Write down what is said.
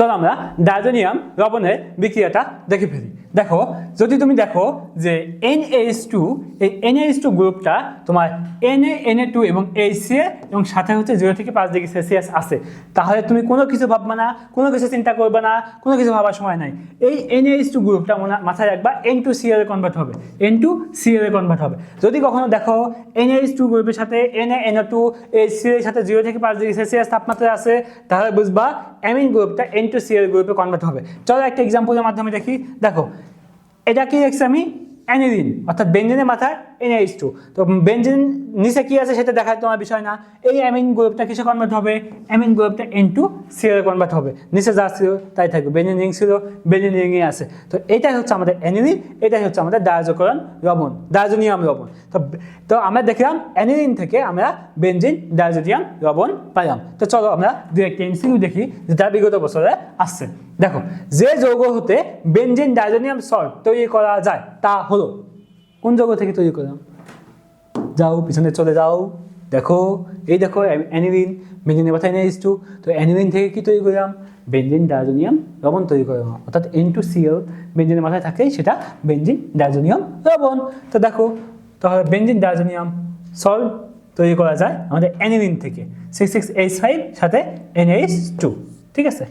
চলো আমরা ডায়োজনিয়াম লবণের বিক্রিয়াটা দেখে ফেলি। দেখো, যদি তুমি দেখো যে এন এইচ টু এই এন এইচ টু গ্রুপটা তোমার N A N A two এবং এইচ সি এবং সাথে হচ্ছে জিরো থেকে পাঁচ ডিগ্রি সেলসিয়াস আছে। তাহলে তুমি কোনো কিছু ভাববে না, কোনো কিছু চিন্তা করবে না, কোনো কিছু ভাবার সময় নাই। এই এন এইচ টু গ্রুপটা মাথায় রাখবা N two C L convert হবে। N two C L convert হবে। যদি কখনো দেখো এন এইচ টু গ্রুপের সাথে N A N A two H C এর সাথে জিরো থেকে পাঁচ ডিগ্রি সেলসিয়াস তাপমাত্রা আছে, তাহলে বুঝবা অ্যামিন গ্রুপটা এন টু সি এল গ্রুপে কনভার্ট হবে। চলো একটা এক্সাম্পলের মাধ্যমে দেখি। দেখো এটা কি দেখছি আমি? অ্যানিলিন অর্থাৎ বেঞ্জিনের মাথায় এনএইচ টু তো বেঞ্জিন নিচে কি আছে সেটা দেখার তোমার বিষয় না। এই অ্যামিন গ্রুপটা কিসে কনভার্ট হবে? অ্যামিন গ্রুপটা এন টু সিএল কনভার্ট হবে। নিচে যা ছিল, তাই থাকবে। বেঞ্জিন রিং ছিল বেঞ্জিন রিংয়ে আছে। তো এটাই হচ্ছে আমাদের অ্যানিলিন এটাই হচ্ছে আমাদের ডায়াজোকরণ লবণ ডায়াজোনিয়াম লবণ। তো তো আমরা দেখলাম অ্যানিলিন থেকে আমরা বেঞ্জিন ডায়াজোনিয়াম লবণ পাইলাম। তো চলো আমরা দু একটা এমসিকিউ দেখি যেটা বিগত বছরে আসছে। দেখো, যে যৌগ হতে বেঞ্জিন ডায়াজোনিয়াম সল্ট তৈরি করা যায়, তা হলো কোন যৌগ থেকে তৈরি করলাম? যাও, পিছনে চলে যাও, দেখো, এই দেখো অ্যানিলিন বেঞ্জিনের মাথায় এনএইচ টু তো অ্যানিলিন থেকে কি তৈরি করলাম? বেঞ্জিন, ডায়াজোনিয়াম, লবণ তৈরি করলাম। অর্থাৎ এন টু সিএল বেঞ্জিনের মাথায় থাকে সেটা বেঞ্জিন, ডায়াজোনিয়াম, লবণ। তো দেখো, তাহলে বেঞ্জিন, ডায়াজোনিয়াম সল্ট তৈরি করা যায় আমাদের অ্যানিলিন থেকে। সিক্স সিক্স এইচ ফাইভ সাথে এনএইচ টু ঠিক আছে?